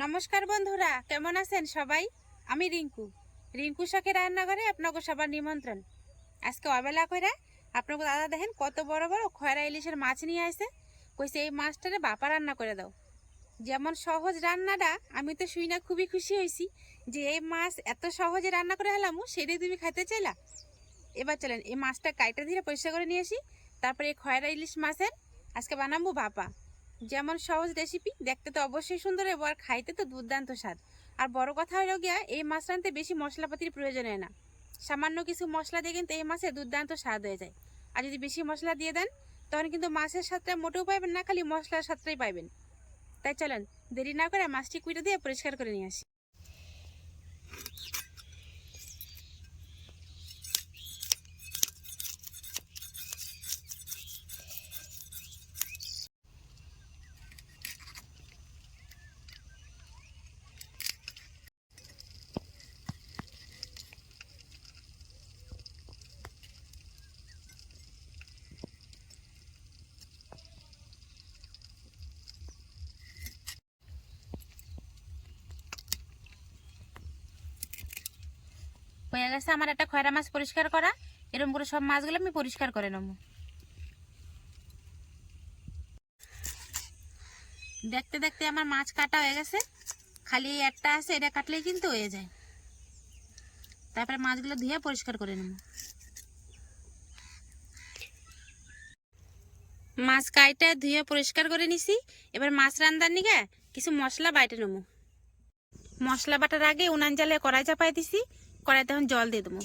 নমস্কার বন্ধুরা, কেমন আছেন সবাই? আমি রিঙ্কু। রিঙ্কু শাকের রান্নাঘরে আপনাকে সবার নিমন্ত্রণ। আজকে অবেলা করে আপনাকে দাদা দেখেন কত বড় বড় খয়রা ইলিশের মাছ নিয়ে আসে কইছে, এই মাছটারে বাপা রান্না করে দাও। যেমন সহজ রান্নাটা, আমি তো শুই না, খুবই খুশি হয়েছি যে এই মাছ এত সহজে রান্না করে হেলাম, সেটাই তুমি খাইতে চাইলা। এবার চলেন, এই মাছটা কাইটা ধীরে পরিষ্কার করে নিয়ে আসি। তারপরে এই খয়রা ইলিশ মাছের আজকে বানাবো বাপা। যেমন সহজ রেসিপি দেখতে তো অবশ্যই সুন্দর এবং আর খাইতে তো দুর্দান্ত স্বাদ। আর বড় কথা হলো গিয়া, এই মাছ রানতে বেশি মশলাপাতির প্রয়োজন হয় না। সামান্য কিছু মশলা দিয়ে কিন্তু এই মাছে দুর্দান্ত স্বাদ হয়ে যায়। আর যদি বেশি মশলা দিয়ে দেন, তখন কিন্তু মাছের স্বাদটা মোটেও পাইবেন না, খালি মশলার স্বাদটাই পাইবেন তাই চলেন, দেরি না করে মাছটি কুইটে দিয়ে পরিষ্কার করে নিয়ে আসি। হয়ে গেছে, আমার একটা খয়রা মাছ পরিষ্কার করা এরকম করে সব মাছগুলো আমি পরিষ্কার করে নেব। দেখতে দেখতে আমার মাছ কাটা হয়ে গেছে, খালি একটা আছে, এটা কাটলেই কিন্তু হয়ে যায়। তারপরে মাছগুলো ধুয়ে পরিষ্কার করে নেব। মাছ কাইটা ধুয়ে পরিষ্কার করে নিছি, এবার মাছ রান্দার নিগে কিছু মশলা বাইটে নেব। মশলা বাটার আগে উনান জালে কড়াই চাপাই দিছি কড়াইতে এখন জল দিয়ে দেবো।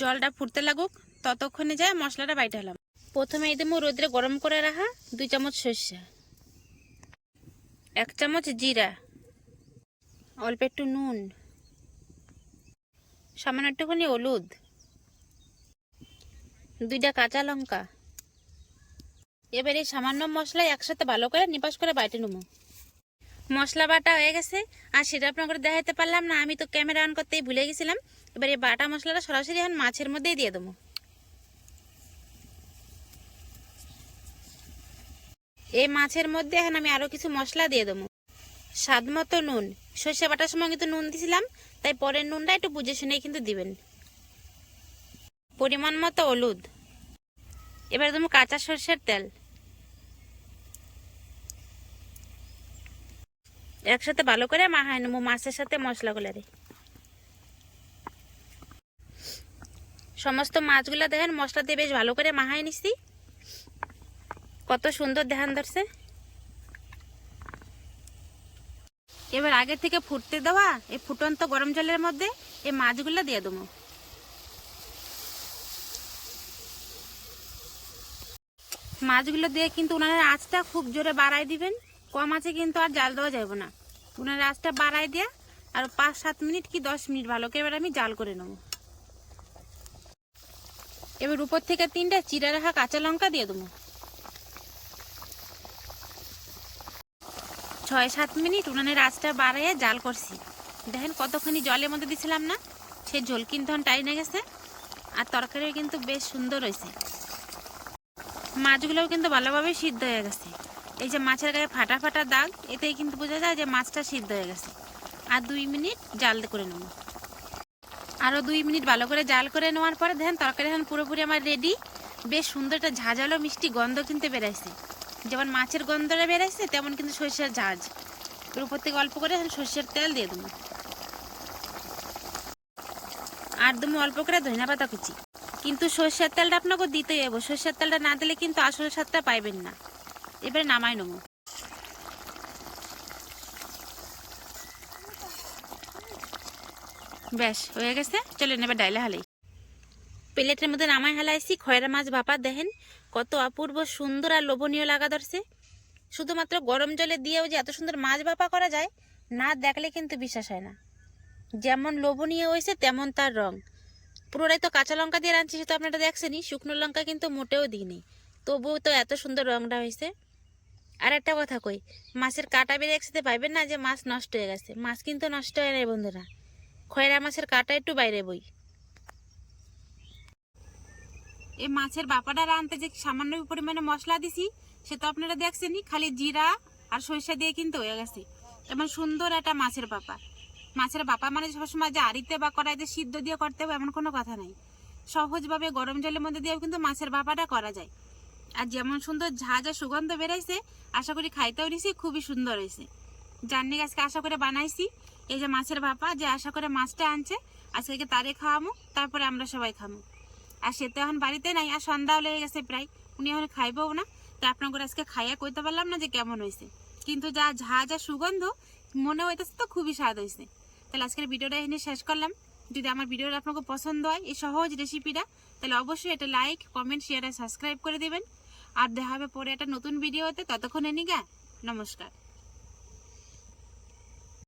জলটা ফুটতে লাগুক, ততক্ষণে যায় মশলাটা বাইটে হলাম। প্রথমে এই দেবো রোদ্রে গরম করে রাখা দুই চামচ সর্ষে, এক চামচ জিরা, অল্প একটু নুন, সামান্য একটুখানি হলুদ, দুইটা কাঁচা লঙ্কা। এবার এই সামান্য মশলা একসাথে ভালো করে নিপাস করে বাইটে নেব। মশলা বাটা হয়ে গেছে, আর সেটা আপনাকে দেখাতে পারলাম না, আমি তো ক্যামেরা অন করতেই ভুলে গেছিলাম। এবার এই বাটা মশলাটা সরাসরি এখন মাছের মধ্যেই দিয়ে দেবো। এই মাছের মধ্যে এখন আমি আরও কিছু মশলা দিয়ে দেবো। স্বাদ মতো নুন, সর্ষে বাটার সময় কিন্তু নুন দিছিলাম, তাই পরের নুনটা একটু বুঝে শুনেই কিন্তু দিবেন। পরিমাণ মতো হলুদ। এবার দেবো কাঁচা সর্ষের তেল। একসাথে ভালো করে মাখায় নেব, মাছের সাথে মশলাগুলারে সমস্ত মাছগুলো দেখেন, মশলা দিয়ে বেশ ভালো করে মাখায় নিছি। কত সুন্দর দেখান ধরছে। এবার আগে থেকে ফুটতে দেওয়া এই ফুটন্ত গরম জলের মধ্যে এই মাছগুলো দিয়ে দেবো। মাছগুলো দিয়ে কিন্তু ওনারা আঁচটা খুব জোরে বাড়াই দিবেন। কম আছে কিন্তু আর জাল দেওয়া যাবে না। উনার আঁচটা বাড়াই দিয়ে আর পাঁচ সাত মিনিট কি দশ মিনিট ভালো করে এবার আমি জাল করে নেব। এবার উপর থেকে তিনটা চিরা রাখা কাঁচা লঙ্কা দিয়ে দেবো। ছয় সাত মিনিট উনানের আঁচটা বাড়াইয়ে জাল করছি। দেখেন কতখানি জলের মধ্যে দিছিলাম না, সে ঝোল কিন্তু টাইনে গেছে আর তরকারিও কিন্তু বেশ সুন্দর হয়েছে। মাছগুলোও কিন্তু ভালোভাবে সিদ্ধ হয়ে গেছে। এই যে মাছের গায়ে ফাটা ফাটা দাগ, এতেই কিন্তু বোঝা যায় যে মাছটা সিদ্ধ হয়ে গেছে। আর দুই মিনিট জাল করে নেব। আরও দুই মিনিট ভালো করে জাল করে নেওয়ার পরে দেখেন তরকারি এখন পুরোপুরি আমার রেডি বেশ সুন্দর একটা ঝাঁঝালো মিষ্টি গন্ধ কিন্তু বেরাইছে। যেমন মাছের গন্ধটা বেরাইছে, তেমন কিন্তু সর্ষের এর উপর থেকে অল্প করে এখন সর্ষের তেল দিয়ে দেবো। আর দেবো অল্প করে ধনিয়া পাতা কুচি। কিন্তু সর্ষের তেলটা আপনাকে দিতেই হবে। সর্ষের তেলটা না দিলে কিন্তু আসল স্বাদটা পাইবেন না। এবারে নামাই নেব। ব্যাস হয়ে গেছে। চলেন এবার ডাইলে হালাই। প্লেটের মধ্যে নামাই হালাইছি, খয়রা মাছ ভাপা দেখেন, কত অপূর্ব সুন্দর আর লোভনীয় লাগা ধরছে। শুধুমাত্র গরম জলে দিয়েও যে এত সুন্দর মাছ ভাপা করা যায়, না দেখলে কিন্তু বিশ্বাস হয় না। যেমন লোভনীয় হয়েছে, তেমন তার রং। পুরোটাই তো কাঁচা লঙ্কা দিয়ে রাঁধছি, সে তো আপনারা দেখছেনই, শুকনো লঙ্কা কিন্তু মোটেও দিইনি। তবুও তো এত সুন্দর রংটা হয়েছে। আর একটা কথা কই, মাছের কাটা বেড়ে একসাথে পাইবেন না যে মাছ নষ্ট হয়ে গেছে? মাছ কিন্তু নষ্ট হয় না বন্ধুরা। খয়রা মাছের কাটা একটু বাইরে বই। এই মাছের বাপাটা রানতে যে সামান্য পরিমাণে মশলা দিছি, সে তো আপনারা দেখছেনই, খালি জিরা আর সরিষা দিয়ে কিন্তু হয়ে গেছে। এমন সুন্দর একটা মাছের পাপা মাছের বাপা মানে সবসময় যে আড়িতে বা কড়াইতে সিদ্ধ দিয়ে করতে হবে এমন কোনো কথা নাই। সহজভাবে গরম জলের মধ্যে দিয়েও কিন্তু মাছের বাপাটা করা যায়। আর যেমন সুন্দর ঝাঁঝা সুগন্ধ বেরাইছে, আশা করি খাইতেও নিছি খুবই সুন্দর হয়েছে জার্নি আজকে আশা করে বানাইছি, এই যে মাছের ভাপা, যে আশা করে মাছটা আনছে, আজকে তারে খাওয়ামু, তারপরে আমরা সবাই খামু। আর সে তো এখন বাড়িতে নাই, আর সন্ধ্যাও লেগে গেছে প্রায়, উনি এখন খাইবও না, তো আপনাকে আজকে খাইয়া কইতে পারলাম না যে কেমন হয়েছে কিন্তু যা ঝা যা সুগন্ধ, মনে হইতেছে তো খুবই স্বাদ হয়েছে তাহলে আজকের ভিডিওটা এখানে শেষ করলাম। যদি আমার ভিডিওটা আপনাকে পছন্দ হয়, এই সহজ রেসিপিটা তাহলে অবশ্যই এটা লাইক কমেন্ট শেয়ার আর সাবস্ক্রাইব করে দিবেন। আর দেখা হবে পরে একটা নতুন ভিডিওতে ততক্ষণ এনিগা নমস্কার।